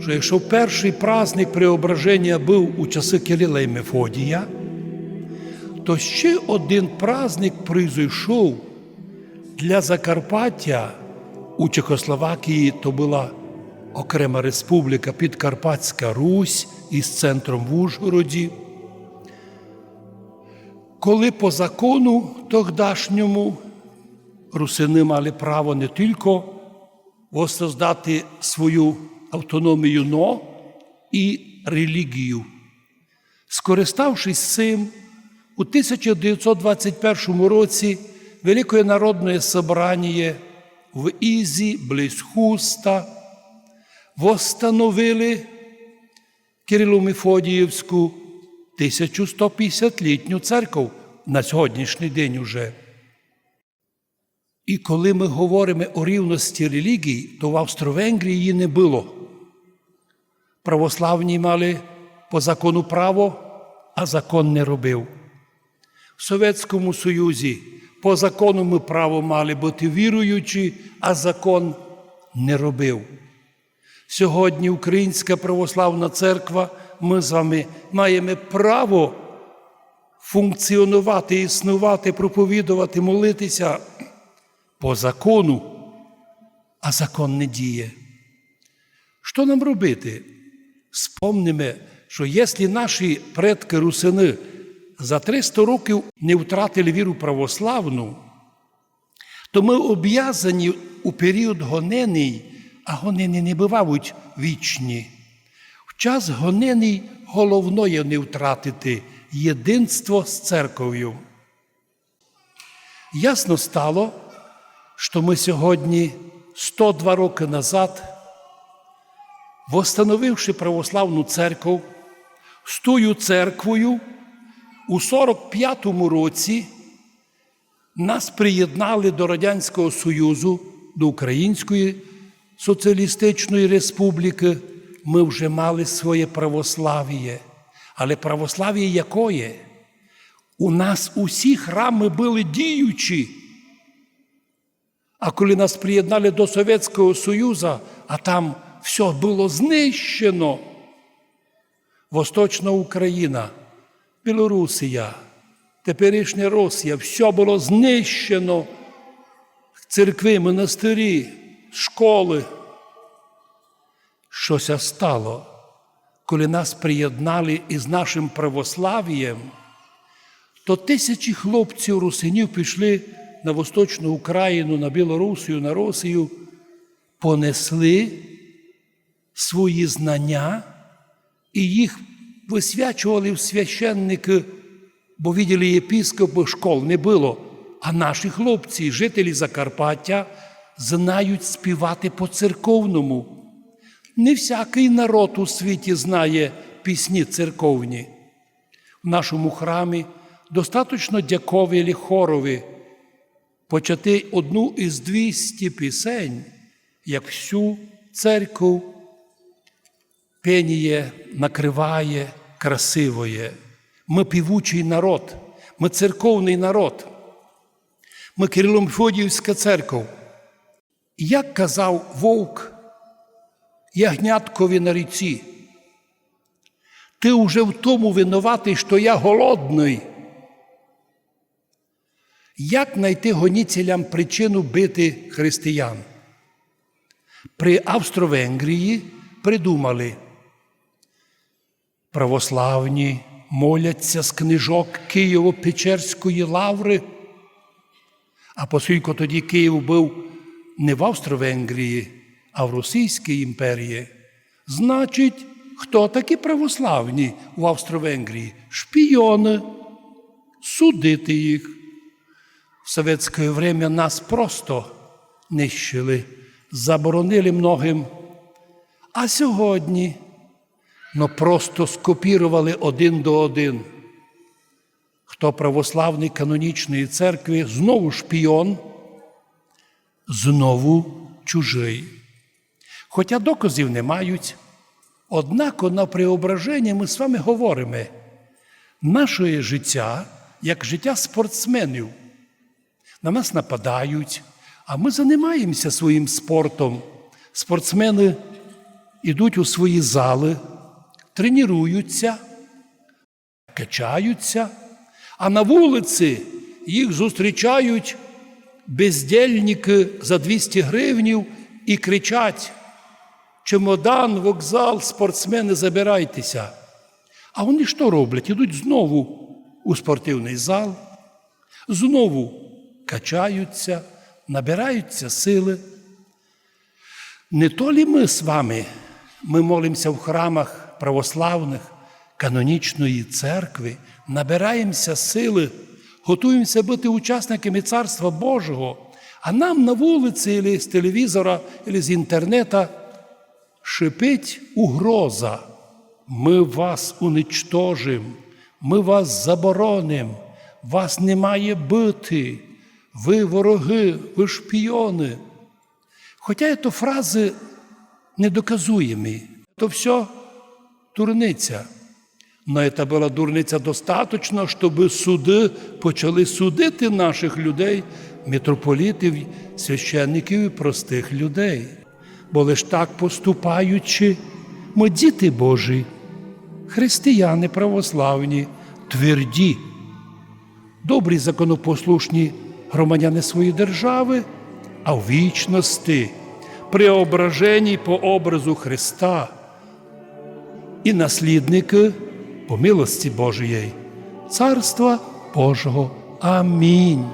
що якщо перший праздник преображення був у часи Кирила і Мефодія, то ще один праздник прийшов для Закарпаття у Чехословакії то була окрема республіка Підкарпатська Русь із центром в Ужгороді. Коли по закону тогдашньому русини мали право не тільки воссоздати свою автономію, но і релігію. Скориставшись цим, у 1921 році Великое народне собрання в Ізі, близь Хуста, восстановили Кирилу Мефодіївську 1150-літню церкву на сьогоднішній день уже. І коли ми говоримо о рівності релігій, то в Австро-Венгрії її не було. Православні мали по закону право, а закон не робив. В Совєтському Союзі по закону ми право мали бути віруючі, а закон не робив. Сьогодні Українська православна церква, ми з вами маємо право функціонувати, існувати, проповідувати, молитися по закону, а закон не діє. Що нам робити? Спомнимо, що якщо наші предки русини за 300 років не втратили віру православну, то ми об'язані у період гонений, а гонени не бувають вічні. В час гонений головної не втратити єдинство з церков'ю. Ясно стало, що ми сьогодні 102 роки назад, восстановивши православну церкву, з тою церквою у 45-му році нас приєднали до Радянського Союзу, до Української Соціалістичної Республіки. Ми вже мали своє православ'я. Але православ'я якое? У нас усі храми були діючі. А коли нас приєднали до Совєтського Союзу, а там все було знищено. Восточна Україна, Білорусія, теперішня Росія, все було знищено. Церкви, монастирі, школи. Щося стало, коли нас приєднали із нашим православ'ям, то тисячі хлопців русинів пішли на Восточну Україну, на Білорусію, на Росію, понесли свої знання і їх висвячували в священники, бо виділи єпископи школ не було. А наші хлопці, жителі Закарпаття, знають співати по церковному. Не всякий народ у світі знає пісні церковні. В нашому храмі достатньо дякові хорові почати одну із 200 пісень, як всю церкву пеніє, накриває красивоє. Ми півучий народ, ми церковний народ. Ми Кирило-Мефодіївська церква. Як казав вовк ягняткові на ріці, ти вже в тому винуватий, що я голодний. Як знайти гоніцелям причину бити християн? При Австро-Венгрії придумали православні моляться з книжок Києво-Печерської лаври. А оскільки тоді Київ був не в Австро-Венгрії, а в Російській імперії, значить, хто такі православні в Австро-Венгрії? Шпіони, судити їх. В совєтське время нас просто нищили, заборонили многим. А сьогодні ну, просто скопірували один до один. Хто православний канонічної церкви, знову шпіон, знову чужий. Хоча доказів не мають, однако на преображення ми з вами говоримо, наше життя як життя спортсменів. На нас нападають, а ми займаємося своїм спортом. Спортсмени ідуть у свої зали, тренуються, качаються, а на вулиці їх зустрічають бездельники за 200 гривнів і кричать: чемодан, вокзал, спортсмени, забирайтеся. А вони що роблять? Ідуть знову у спортивний зал, знову качаються, набираються сили. Не то лі ми з вами, ми молимося в храмах православних, канонічної церкви, набираємося сили, готуємося бути учасниками Царства Божого, а нам на вулиці, або з телевізора, або з інтернету шипить угроза. Ми вас уничтожим, ми вас забороним, вас не має бити, ви вороги, ви шпіони. Хоча це фрази недоказуємі, то все дурниця. Но это була дурниця достаточно, щоб суди почали судити наших людей, митрополітів, священників і простих людей. Бо лиш так поступаючи, ми діти Божі, християни православні, тверді, добрі законопослушні громадяни своєї держави, а в вічності, преображені по образу Христа і наслідники по милості Божої, Царства Божого. Амінь.